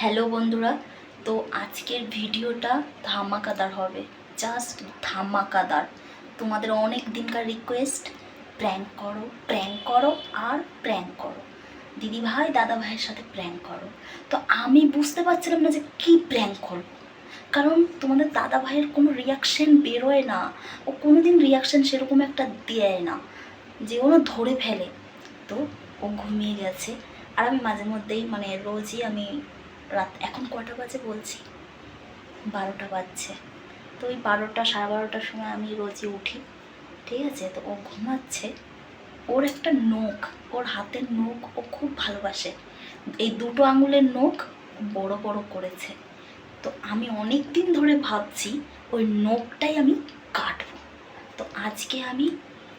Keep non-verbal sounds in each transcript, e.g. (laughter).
Hello বন্ধুরা, তো আজকের ভিডিওটা ধামাকাদার হবে। জাস্ট ধামাকাদার। তোমাদের অনেক দিনকার রিকোয়েস্ট প্র্যাঙ্ক করো প্র্যাঙ্ক করো আর প্র্যাঙ্ক করো। দিদি ভাই দাদা ভাইয়ের সাথে প্র্যাঙ্ক করো। তো আমি বুঝতে পারছিলাম না যে কী প্র্যাঙ্ক করব। কারণ তোমাদের দাদা ভাইয়ের কোনো রিয়াকশন বেরোয় না। ও কোনো দিন রিয়াকশন সেরকম একটা দেয় না। যে ওরা ধরে ফেলে। তো ও ঘুমিয়ে গেছে। আর আমি মাঝে মধ্যেই মানে রোজই আমি রাত এখন কটা বাজে বলছি? বারোটা বাজছে। তো ওই বারোটা, সাড়ে বারোটার সময় আমি রোজই উঠি। ঠিক আছে? তো ও ঘুমাচ্ছে। ওর একটা নখ, ওর হাতের নখ ও খুব ভালোবাসে। এই দুটো আঙুলের নখ বড় বড় করেছে। তো আমি অনেক দিন ধরে ভাবছি ওই নখটাই আমি কাটবো তো আজকে আমি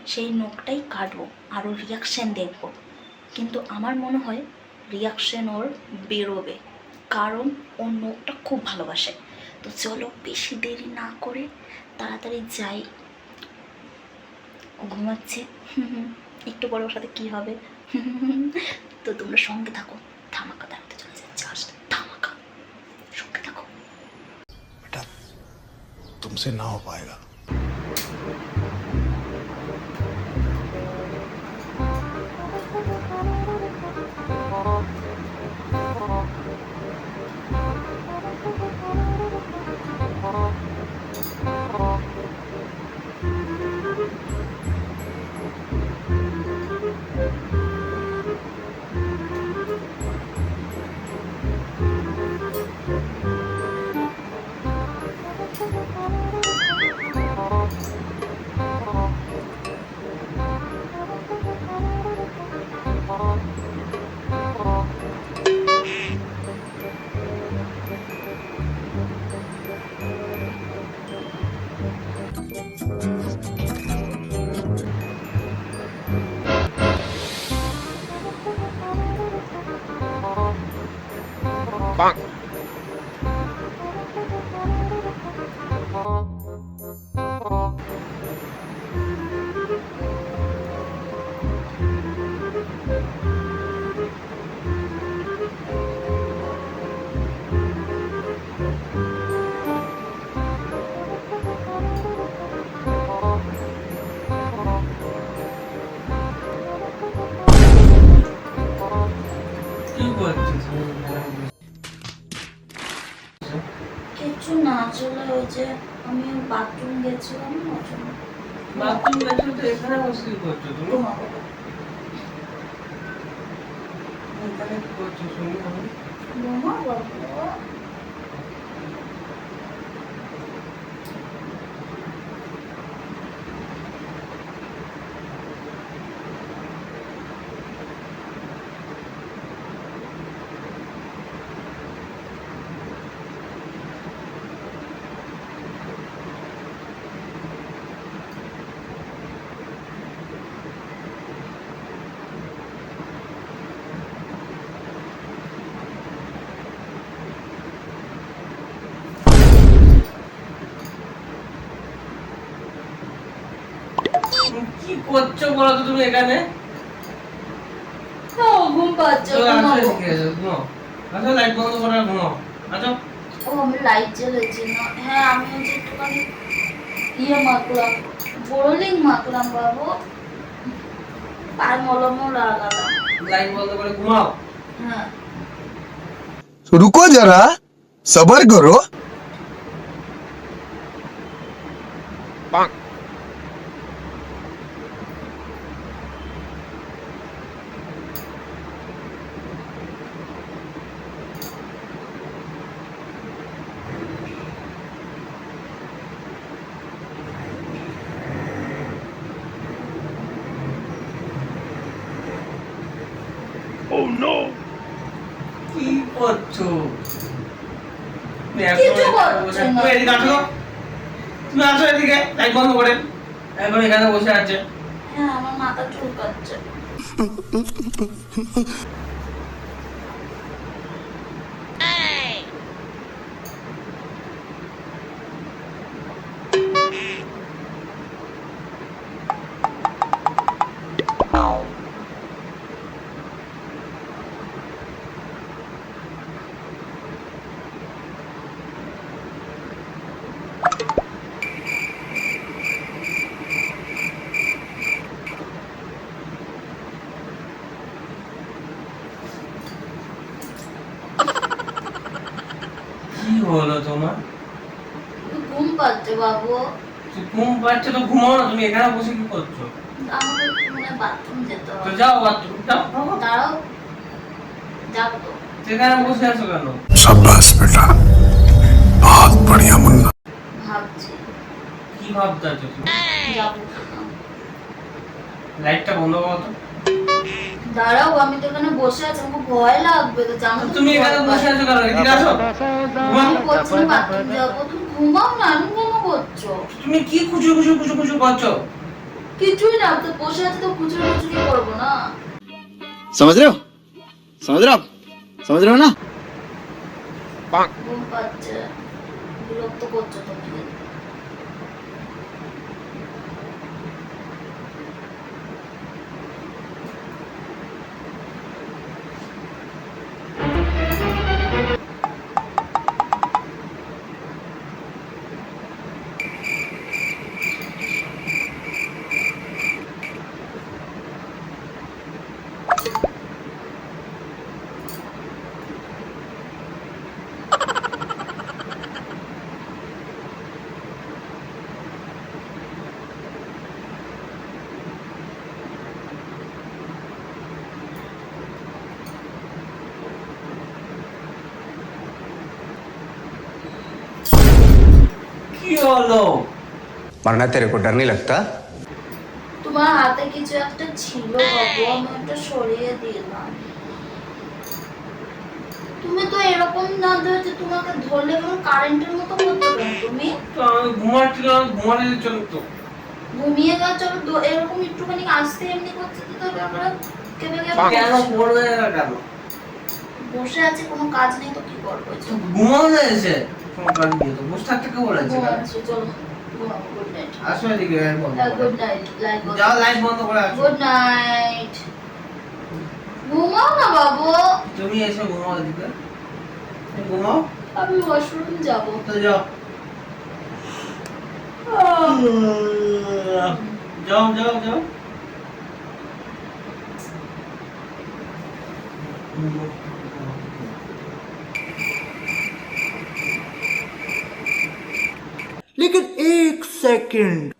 সেই নখটাই কাটবো আরও রিয়াকশান দেখব কিন্তু আমার মনে হয় রিয়াকশান ওর বেরোবে কারণ ওর নখটা খুব ভালোবাসে তো চলো বেশি দেরি না করে তাড়াতাড়ি যাই ও ঘুমাচ্ছে একটু পরে ওর সাথে কী হবে তো তোমরা সঙ্গে থাকো तुमसे ना हो पाएगा। গেছিলাম বাথরুম গেছো তো এখানে মুশকিল করছ তুমি? এখানে কি করছ শুনি আমি ঘুমাবো। তুমি কি করছ বলো তো তুমি এখানে? ঘুম পাচ্ছ ঘুমো আচ্ছা লাইট বন্ধ করে ঘুমো আচ্ছা ও আমি লাইট জ্বলেছি না। হ্যাঁ আমি হচ্ছে একটুখানি ইয়ে মাখলাম বোরলিং মাখলাম বাবু। আর মলমও লাগালাম লাইট বন্ধ করে ঘুমাও। হ্যাঁ। রুকো যারা সবর করো। পাক। Oh, ও নো কি করছ? কিছু করছ না এদিকে আসো। তুমি আসো এদিকে লাইট বন্ধ করে এখন এখানে বসে আছে। হ্যাঁ আমার মাথা চুলকাচ্ছে। (laughs) পাচ্ছে তো ঘুমাও না তুমি এখানে বসে কি করছ? তো যাও বাথরুম যাও। সেখানে বসে আছো কেন? সাব্বাস বেটা। বহুত বড়িয়া মুন্না। কি ভাবতা তুমি? লাইটটা বন্ধ করো তো। দাঁড়াও আমি তো এখানে বসে আছি আমাকে ভয় লাগবে তো জানো তুমি এখানে বসে আছো কেন? ঘুমাও না করছো তুমি কি খুচু খুচু খুচু খুচু করছো কিছুই না তো বসে আছি তো খুচরো খুচরি করবো না समझ रहे हो समझ रहे हो आप समझ रहे हो ना ঘুম পাচ্ছে বিরক্ত করছো তুমি কি মারনা তেরে কো ডর নেই লাগতা? তোমার হাতে কিছু একটা ছিল বাবু আমি ওটা সরিয়ে দিলাম। তুমি তো এরকম না তোমাকে ধরলে কারেন্টের মতো করতে পারো তুমি। ঘুমাচ্ছিলাম চলো তো। ঘুমিয়ে এরকম একটুখানি আসতে এমনি করছে তো তারপরে কেবে কেন কেন? বসে আছে কোনো কাজ নেই তো কি করব? ঘুমাও না তোমার গান দিয়ে তো। বুঝতে থেকে বলেছে? আসো এদিকে গুড নাইট যাও লাইট বন্ধ করে আসো। গুড নাইট ঘুমাও না বাবু। তুমি এসে ঘুমাও এদিকে। ঘুমাও? আমি ওয়াশরুম যাব। তো যাও। যাও যাও যাও। Mm-hmm. एक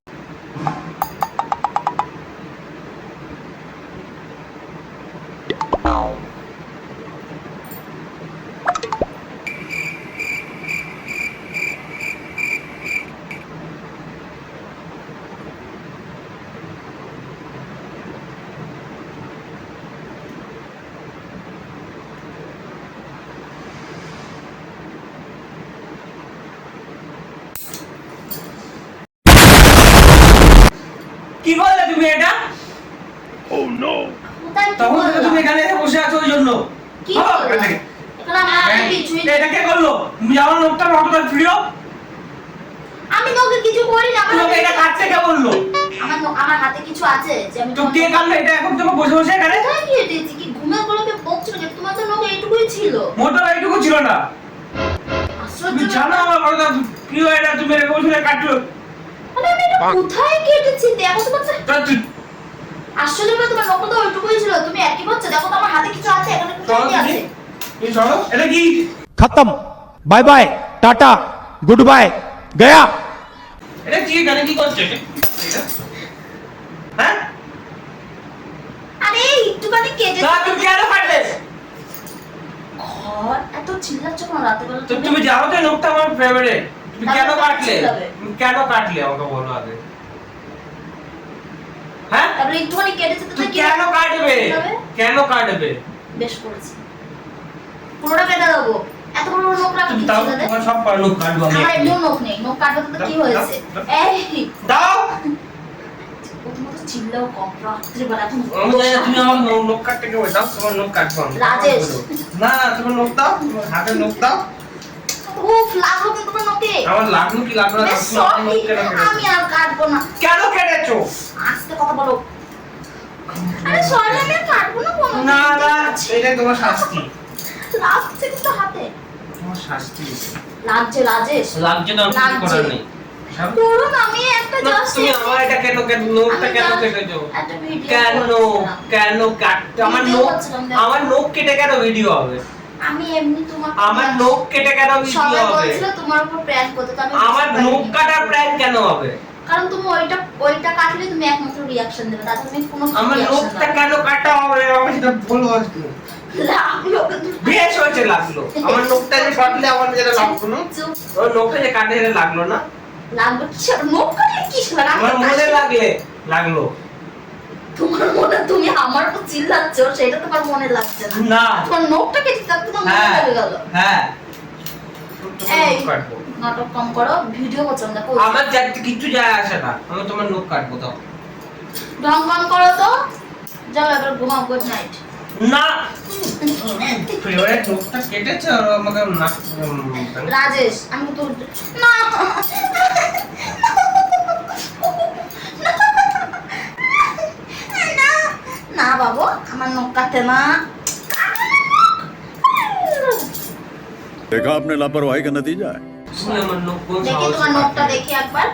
তুই আমার লোকটা অতটা প্রিয় আমি তোকে কিছু করি না তোকে এটা কাটছে কে বলল? আমার আমার হাতে কিছু আছে যে আমি তো কে কাটলো এটা এখন তোমাকে বসে বসে কাটে হ্যাঁ কি দিয়েছি কি ঘুমে পড়লে বকছো? যে তোমার তো নখ এইটুকুই ছিল। মোটা এইটুকু ছিল না। তুমি জানো আমার বড় কি হয় এটা? তুমি রে বসে কাটলো আরে আমি এটা কোথায় কেটেছি? দেখো তো বাচ্চা আসলে না তোমার নখ তো ওইটুকুই ছিল। তুমি একই বলছো দেখো তো আমার হাতে কিছু আছে এখানে কিছু আছে। এই চলো। এটা কি? খতম। Bye bye tata good bye Gaya এটা কি গানে কি করছে হ্যাঁ? আরে একটুখানি কেটে না তুমি কেন ফাটলে ঘর এত চিল্লাচ্ছ না রাতে বেলা তুমি জানো তো লোকটা আমার ফেভারিট তুমি কেন কাটলে? তুমি কেন কাটলে আমাকে বলো আগে। হ্যাঁ? তারপরে একটুখানি কেটেছে তো কেন কাটবে? কেন কাটবে? বেশ করেছি। পুরোটা কেটে দেবো। এত বড় বড় নখ রাখা? তোমার সব কাটবো আমি আমার এক্ষুনি। এমনিও নেই নখ কাটবে তো কি হয়েছে? এই। দাও। চিল্লাও কম রাত্রিবেলা এখন আমি তুমি আমার নো- কাটতে কে দাও তোমার নখ কাটবো আমি রাজেশ। না তোমার নখ দাও হাতে নখ দাও। উফ লাগল কিন্তু তোমার নখে আমার লাগল কি লাগল না বেশ তুমি আমার নখ sorry, কেন আমি আর কাটবো না। কেন কেটেছো? আস্তে কথা বলো। আরে সরি আমি কাটবো না না না এটাই তোমার শাস্তি। কিন্তু হাতে। শাস্তি লাগছে রাজেশ লাগছে না কিছু করার নেই। ধরুন আমি একটা জাস্ট তুমি আমার এটা কেন কেন নোটটা কেন কেটেছো কেন কেন কাটতে আমার দেখো। আমার নোখ কেটে কেন ভিডিও হবে আমি এমনি তোমার আমার নখ কেটে কেন ভিডিও সবাই বলছিল তোমার উপর প্র্যাঙ্ক করতে আমি আমার পারিনি। কাটার প্ল্যান কেন হবে কারণ তুমি ওইটা ওইটা কাটলে তুমি একমাত্র রিয়াকশন দেবে তাছাড়া তুমি কোনো আমার reaction নখটা দাও না। কেন কাটা হবে আমি সেটা বলব আজকে। লাগল। কিন্তু বেশ হয়েছে লাগল। আমার নখটা যে কাটলে আমার যেটা লাগল না। ওর নখটা যে কাটে লাগল না। লাগল কিসের নখ কাটলে কিস আমার মনে লাগলে লাগল। তোমার মনে তুমি আমার উপর চিল্লাচ্ছ সেটা তোমার মনে লাগছে না। না। তোমার নখটা কেটে তার তোমার মনে হ্যাঁ গেল। হ্যাঁ। এই। নাটক কম করো ভিডিও আমার কিছু যায় আসে না। আমি তোমার নখ কাটবো তো ঢং করো তো। যাও এবার ঘুমাও গুড নাইট না ফেভারিট নখটা কেটেছে আর আমাকে না রাজেশ আমি তো না না না বাবু আমার নখ কাটে না देखा आपने लापरवाही का नतीजा है তুমি আমার নখ কোন দেখি সাহসে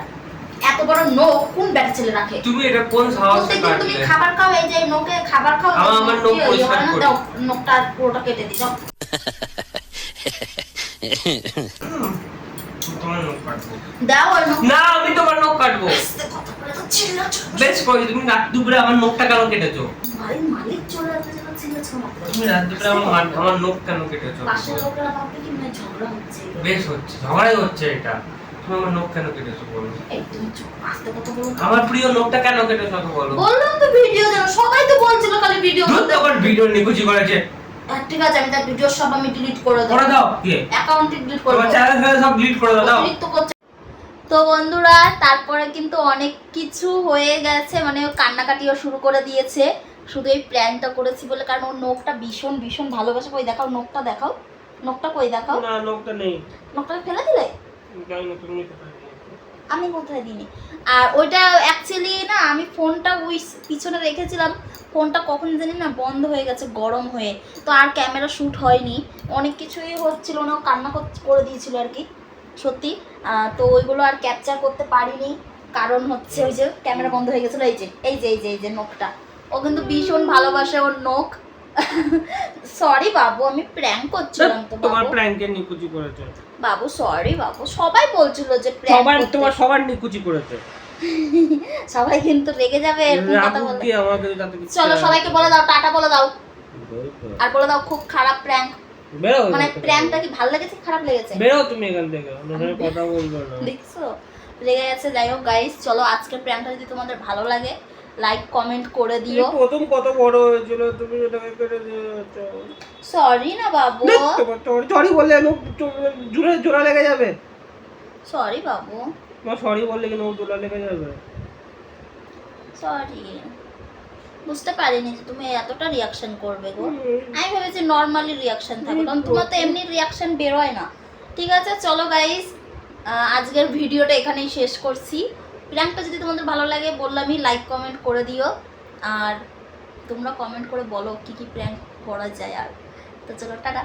এত বড় নখ কোন ব্যাট ছেলে রাখে? তুমি এটা কোন সাহসে প্রত্যেকদিন তুমি খাবার খাও এই যে নোকে খাবার খাও আমার- আমার নখ পরিষ্কার? করি। দাও নখটা পুরোটা কেটে দিই তোমার নখ কাটবো। দাও ওই নখ। না আমি তোমার নখ কাটবো। চিল্লাচ্ছ? বেশ তুমি রাত দুপুরে আমার নখটা কেন কেটেছো? বাড়ির মালিক চলে আসবে যেন চিল্লাচ্ছ না তুমি রাত দুপুরে আমার আমার নখ কেন কেটেছো? পাশের লোকেরা ভাববে কি মানে ঝগড়া হচ্ছে। বেশ হচ্ছে ঝগড়াই হচ্ছে এটা। তুমি আমার নখ কেন কেটেছো বলো? এই তুমি চুপ আস্তে কথা বলো। তো। আমার প্রিয় নখটা কেন কেটেছো তো বলো। বললাম তো ভিডিও যেন সবাই তো বলছিল খালি ভিডিও করতে। তখন ভিডিও নিকুচি করেছে ঠিক আছে আমি তার ভিডিও সব আমি ডিলিট করে দেবো। করে দাও কে? অ্যাকাউন্টে ডিলিট করে তোমার চ্যানেল সব ডিলিট করে দাও। দাও অতিরিক্ত করছে। তো বন্ধুরা তারপরে কিন্তু অনেক কিছু হয়ে গেছে মানে ও কান্নাকাটিও শুরু করে দিয়েছে। শুধু এই প্ল্যানটা করেছি বলে কারণ ওর নখটা ভীষণ ভীষণ ভালোবাসে। কই দেখাও নখটা দেখাও। নখটা কই দেখাও? না নখটা নেই। নখটা ফেলে দিলে? আমি কোথায় দিইনি? আর ওইটা অ্যাকচুয়ালি না, আমি ফোনটা ওই পিছনে রেখেছিলাম। ফোনটা কখন জানি না বন্ধ হয়ে গেছে, গরম হয়ে। তো আর ক্যামেরা শ্যুট হয়নি। অনেক কিছুই হচ্ছিল না কান্না করে দিয়েছিল আর কি, সত্যি। তো ওইগুলো আর ক্যাপচার করতে পারিনি। কারণ হচ্ছে ওই যে ক্যামেরা বন্ধ হয়ে গেছিল, এই যে এই যে এই যে এই যে নখটা। ও কিন্তু ভীষণ ভালোবাসে ওর নখ। (laughs) সরি বাবু, আমি প্র্যাঙ্ক করছিলাম তো তোমার প্র্যাঙ্কের নিকুচি করেছে। বাবু সরি বাবু সবাই বলছিল যে সবার তোমার সবার নিকুচি করেছে সবাই কিন্তু রেগে যাবে এরকম কথা চলো সবাইকে বলে দাও টাটা বলে দাও। আর বলে দাও খুব খারাপ প্র্যাঙ্ক মানে প্র্যাঙ্কটা কি ভালো লেগেছে খারাপ লেগেছে? বেরো তুমি এখান থেকে (laughs) কথা বলবে না। দেখছ? রেগে গেছে যাই হোক গাইস চলো আজকের প্র্যাঙ্কটা যদি তোমাদের ভালো লাগে লাইক কমেন্ট করে দিও। প্রথম কত বড় হয়েছিল? তুমি এটাকে কেটে সরি না বাবু। সরি বললে জোরে জোড়া লেগে যাবে। সরি বাবু। তোমার সরি বললে কিন্তু জোড়া লেগে যাবে? সরি বুঝতে পারিনি যে তুমি এতটা রিয়াকশন করবে গো। আমি ভেবেছি নর্মালি রিয়াকশন থাকবে কারণ তোমার তো এমনি রিয়াকশন বেরোয় না। ঠিক আছে চলো গাইস আজকের ভিডিওটা এখানেই শেষ করছি। প্র্যাঙ্কটা যদি তোমাদের ভালো লাগে, বললামই লাইক কমেন্ট করে দিও। আর তোমরা কমেন্ট করে বলো কি কি প্র্যাঙ্ক করা যায় আর। তো চলো, টাটা।